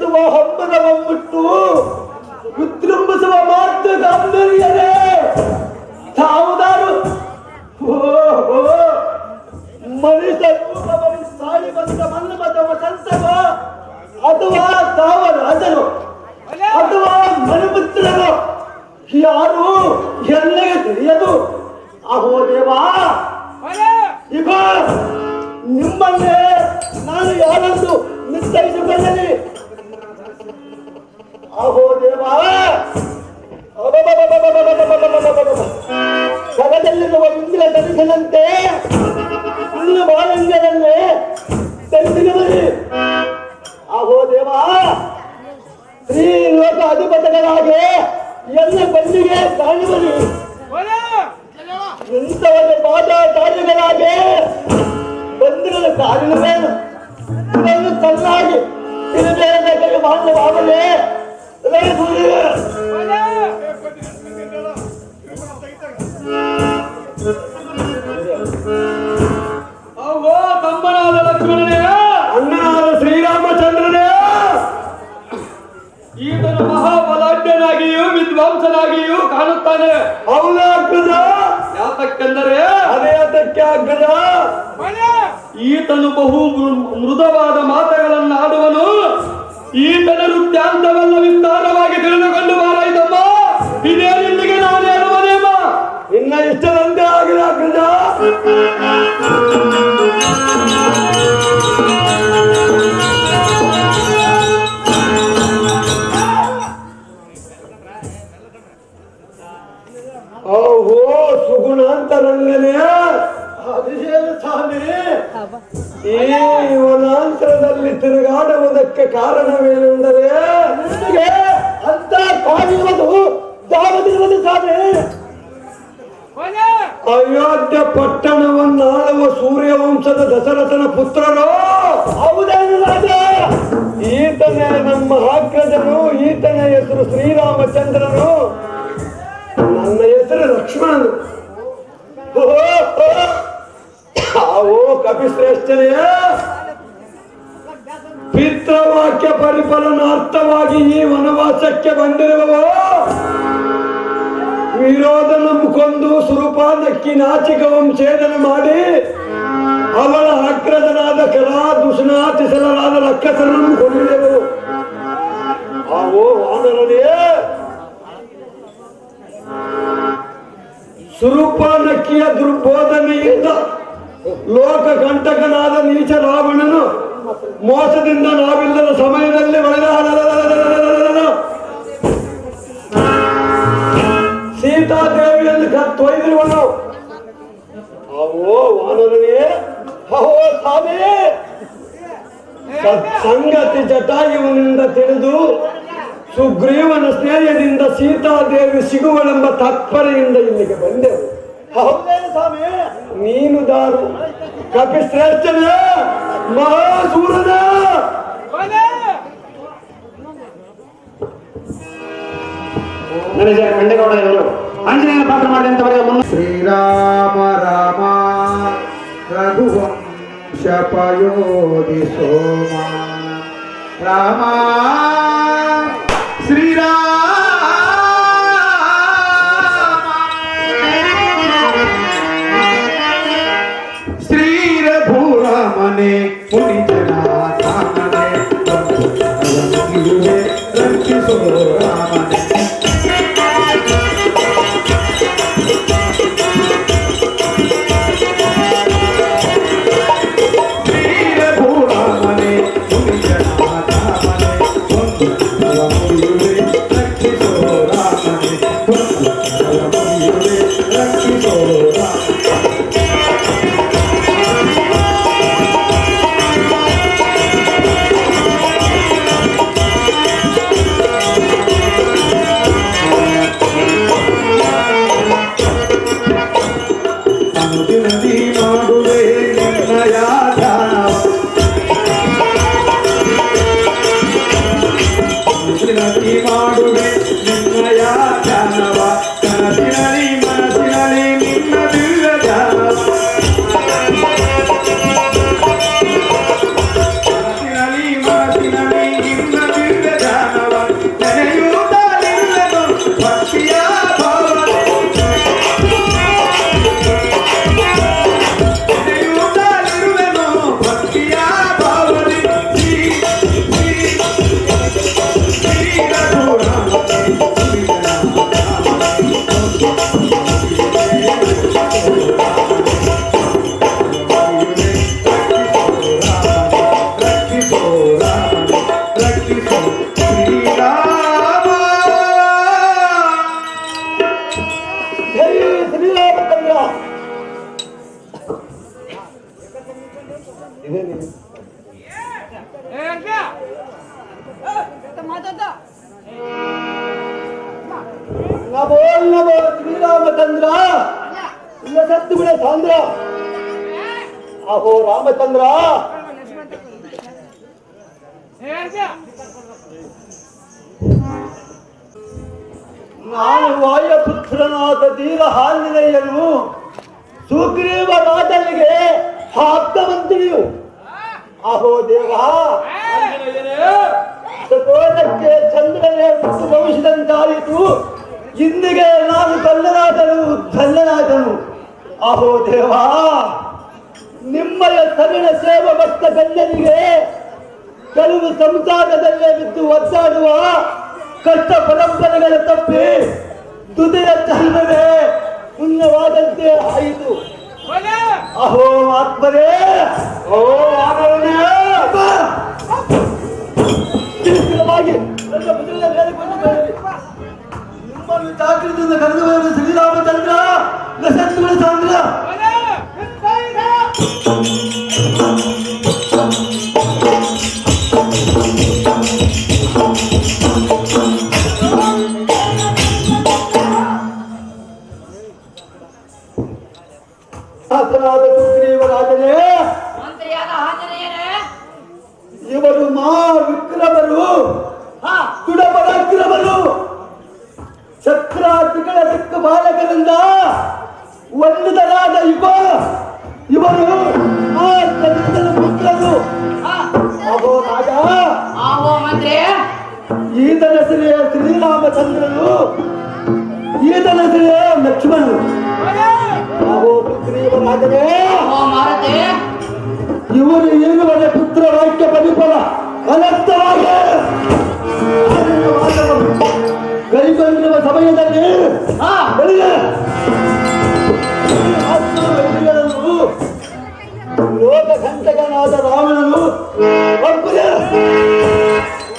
ಎತ್ತುವ ಹಬ್ಬದ ಬಂದ್ಬಿಟ್ಟು ವಿಜೃಂಭಿಸುವ ಮಾತು ಗಾಂಭೀರ್ಯರೇ ತಾವುದಾರು ಅಥವಾ ತಾವ ರಾಜನು, ಅಥವಾ ಮನುಪುತ್ರನು ಯಾರು? ಎಲ್ಲಿಗೆ ತಿಳಿಯದು? ಅಹೋ ದೇವಾ. ಈಗ ನಿಮ್ಮನ್ನೇ ನಾನು ಯಾರೆಂದು ನಿಶ್ಚಯಿಸಿಕೊಳ್ಳಲಿ ಅಹೋ ದೇವಾ. ಜಗದಲ್ಲಿರುವ ಇಂದಿನ ದರ್ಶನಂತೆ ಹುಲ್ಲು ಬಾಳಂಗದಲ್ಲಿ ದರ್ಶನದಲ್ಲಿ ಅಹೋ ದೇವ. ಶ್ರೀ ಲೋಕ ಅಧಿಪತಿಗಳಾಗಿ ಎಲ್ಲ ಬಂದಿಗೆ ಕಾಣುವನು ಇಂಥವರ ಪಾದ ಕಾರ್ಯಗಳಾಗಿ ಬಂದಿರದ ಕಾರಣವೇನು ಇದನ್ನು ಚೆನ್ನಾಗಿ ತಿರುಬೇರೆ ಮಾನ್ಯವಾಗಲೇ ಈತನು ಮಹಾಬಲಾಢ್ಯನಾಗಿಯೂ ವಿದ್ವಾಂಸನಾಗಿಯೂ ಕಾಣುತ್ತಾನೆ. ಹೌದಾ ಅಗ್ಗಜ ಯಾತಕ್ಕೆಂದರೆ ಅದೇ ಅದಕ್ಕೆ ಮನೆ ಈತನು ಬಹು ಮೃದುವಾದ ಮಾತುಗಳನ್ನು ಆಡುವನು. ಈತನ ನೃತ್ಯಾಂತವೆಲ್ಲ ವಿಸ್ತಾರವಾಗಿ ತಿಳಿದುಕೊಂಡು ಬಾರಾಯ್ತಮ್ಮ ಇದೇ ನಿಲ್ಲಿಗೆ ನಾನು ಹೇಳುವನೇಮ ಇನ್ನ ಇಷ್ಟದಂತೆ ಆಗಿಲ್ಲ ಕಾರಣವೇನೆಂದರೆ ನಿಮಗೆ ಅಂತ ಕಾಣಿರುವುದು ದಾವದಿರುವುದು ಸ್ವಾಮಿ ಅಯೋಧ್ಯ ಪಟ್ಟಣವನ್ನಾಳುವ ಸೂರ್ಯವಂಶದ ದಶರಥನ ಪುತ್ರರು ಹೌದೇನು ರಾಜ? ಈತನೇ ನಮ್ಮ ಅಗ್ರಜನು ಈತನ ಹೆಸರು ಶ್ರೀರಾಮಚಂದ್ರನು. ನನ್ನ ಹೆಸರು ಲಕ್ಷ್ಮಣನು. ಓ ಕಪಿಶ್ರೇಷ್ಠನೇ ಪಿತೃವಾಕ್ಯ ಪರಿಫಲನಾರ್ಥವಾಗಿ ಈ ವನವಾಸಕ್ಕೆ ಬಂದಿರುವವೋ ವಿರೋಧನ ಕೊಂದು ಸುರೂಪ ನಕ್ಕಿ ನಾಚಿಕ ವಂಶೇದನ ಮಾಡಿ ಅವಳ ಅಗ್ರಜನಾದ ಕಲಾ ದುಷ್ಣಾತಿಸಲರಾದ ರಕ್ಕಸನನ್ನು ಕೊಂಡಿದೆವು ಆವೋ ವಾನರನೇ ಸುರೂಪ ನಕ್ಕಿಯ ದುರ್ಬೋಧನೆಯಿಂದ ಲೋಕ ಕಂಟಕನಾದ ನೀಚ ರಾವಣನು ಮೋಸದಿಂದ ನಾವಿಲ್ಲದ ಸಮಯದಲ್ಲಿ ಒಳಗ ಸೀತಾದೇವಿಯನ್ನು ಕತ್ತೊಯ್ದಿರುವನು ಅವೋ ವಾನರನೇ ಅಹೋ ಸಂಗತಿ ಜಟಾಯುವನಿಂದ ತಿಳಿದು ಸುಗ್ರೀವನ ಸ್ನೇಹದಿಂದ ಸೀತಾದೇವಿ ಸಿಗುವಳೆಂಬ ತಾತ್ಪರ್ಯದಿಂದ ಇಲ್ಲಿಗೆ ಬಂದೆವು. ಸ್ವಾಮಿ. ನೀನು ದಾರು. ಕಪಿಶ್ರೇಷ್ಠನ. ಮಹಾಸೂರನ మహాసూరదా మేనేజర్ వెండగౌడ గారు ఆంజనేయ పాత్ర మాట్లాడేంతవరకు ముందు? శ్రీరామ రామ రఘువంశపయోధి సోమ. రామా 豆 ಸತ್ತು ಬಿಡ ಸಾಂದ್ರ. ಅಹೋ ರಾಮಚಂದ್ರ. ನಾನು ವಾಯುಪುತ್ರನಾದ ಧೀರ ಹಾಲಿನೆಯನು ಸುಗ್ರೀವ ರಾಜನಿಗೆ ಆಪ್ತವಂತಿನಿಯು. ಅಹೋ ದೇವ. ಕೋಲಕ್ಕೆ ಚಂದ್ರನೇ ಭವಿಷ್ಯದಂತಾಯಿತು ಇಂದಿಗೆ ನಾನು ಕಲ್ಲನಾದನು ಕಲ್ಲನಾದನು ಅಹೋ ದೇವ ನಿಮ್ಮಯ ಸರಳ ಸೇವ ಭಕ್ತ ಗಣ್ಯರಿಗೆ ಕೆಲವು ಸಂಸಾರದಲ್ಲೇ ಬಿದ್ದು ಒದ್ದಾಡುವ ಕಷ್ಟ ಪರಂಪರೆಗಳ ತಪ್ಪಿ ತುದಿಯ ಚಂದವೇ ಪುಣ್ಯವಾದಂತೆ ಆಯಿತು. ಅಹೋ ಆತ್ಮರೇ ಓ ಆನವನೇ. ನಿಮ್ಮನ್ನು ಜಾಗೃತಿಯಿಂದ ಕರೆದು ಬರುವ ಶ್ರೀರಾಮಚಂದ್ರ لسنت من ساندرا ಮಾರುತಿ ಇವರು ಈರುವರೆ ಪುತ್ರ ವಾಕ್ಯ ಪರಿಪಲ ಅನರ್ಥವಾಗಿ. ಕೈಗೊಂಡಿರುವ ಸಮಯದಲ್ಲಿ ಲೋಕಸಂತಕನಾದ ರಾವಣನು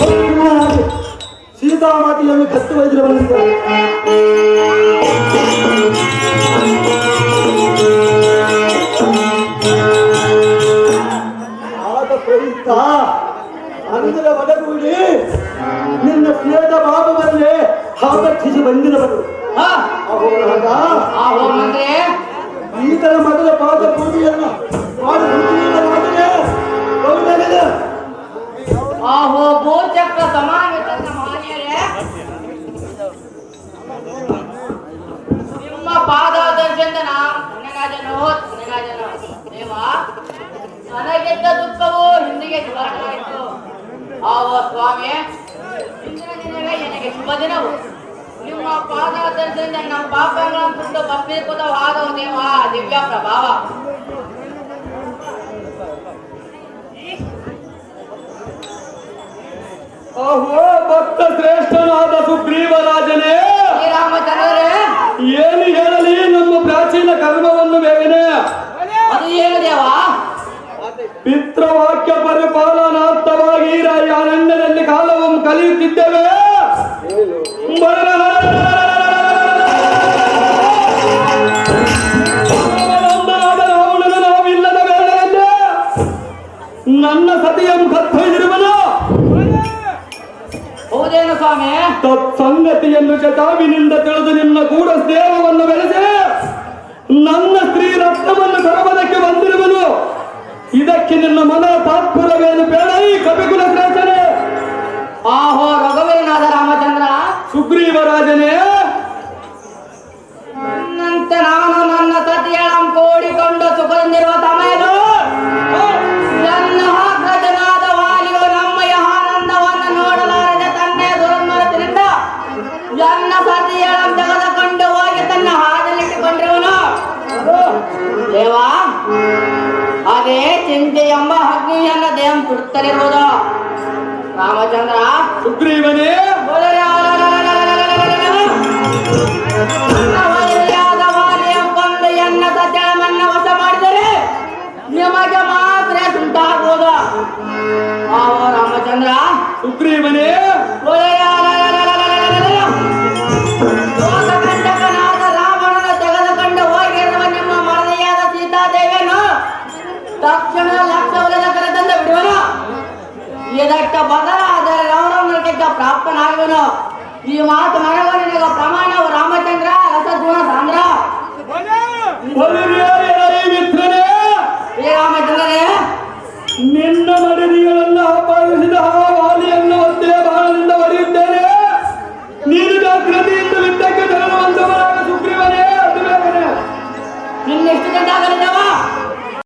ಸಂಪೂರ್ಣನಾಗಿ ಸೀತಾಮಾತೆಯನ್ನು ಕತ್ತು ವೈದ್ಯರು ಬಂದಿದ್ದಾರೆ ಆಹೋ ಮಂತ್ರಿ ಈತನ ಪಾದ ಪೂಜೆಯನ್ನು ಮಾಡಿ. ಆಹೋ ಮಹನೀಯರೇ. ನಿಮ್ಮ ಪಾದಾದರ್ಶನದ ದರ್ಶನ ದೇವಾ. ನನಗೆದ್ದ ದುಃಖವು ಹಿಂದಿಗೆ ನಿವಾರಣವಾಯಿತು ಆವೋ ಸ್ವಾಮಿ ಇಂದಿನ ದಿನವೇ ನನಗೆ ಶುಭ ದಿನವು? ನಿಮ್ಮ ಪಾದಾದರ್ಶನದಿಂದ ನಮ್ಮ ಪಾಪಗಳನ್ನು ಕುರಿತು ಭಸ್ಮೀಕೃತವಾದವು ನಿಮ್ಮ ದಿವ್ಯ ಪ್ರಭಾವ. ಅಹೋ ಭಕ್ತ ಶ್ರೇಷ್ಠನಾದ ಸುಗ್ರೀವರಾಜನೇ ಶ್ರೀರಾಮಚಂದ್ರರೇ! ಏನು ಹೇಳಲಿ ನಮ್ಮ ಪ್ರಾಚೀನ ಕರ್ಮವನ್ನು ಬೇಗನೆ ಅದು ಏನು ದೇವಾ? ಪಿತೃವಾಕ್ಯ ಪರಿಪಾಲನಾರ್ಥವಾಗಿ ಅರಣ್ಯದಲ್ಲಿ ಕಾಲವನ್ನು ಕಲಿಯುತ್ತಿದ್ದೇವೆ ತತ್ಸಂಗತಿಯನ್ನು ಶತಾಬಿನಿಂದ ತಿಳಿದು ನಿನ್ನ ಕೂಡ ಸ್ನೇಹವನ್ನು ಬೆಳೆಸಿ. ನನ್ನ ಸ್ತ್ರೀ ರಕ್ತವನ್ನು ಕರಬದಕ್ಕೆ ಬಂದಿರುವನು. ಇದಕ್ಕೆ ನಿನ್ನ ಮನ ತಾತ್ಪರ್ಯವೇನು ಬೇಡ ಈ ಕಪಿಕುಲ ಆಹೋ ದೇವಾ ಅದೇ ಚಿಂತೆ ಎಂಬ ಅಗ್ನಿಯನ್ನ ದೇಹಂ ಸುಡುತ್ತಲಿರುವುದು ರಾಮಚಂದ್ರ ಸುಗ್ರೀವನೇ! ವಶ ಮಾಡಿದರೆ ನಿಮಗೆ ಮಾತ್ರ ರಾಮಚಂದ್ರ ಸುಗ್ರೀವನೇ! ಈ ಮಾತು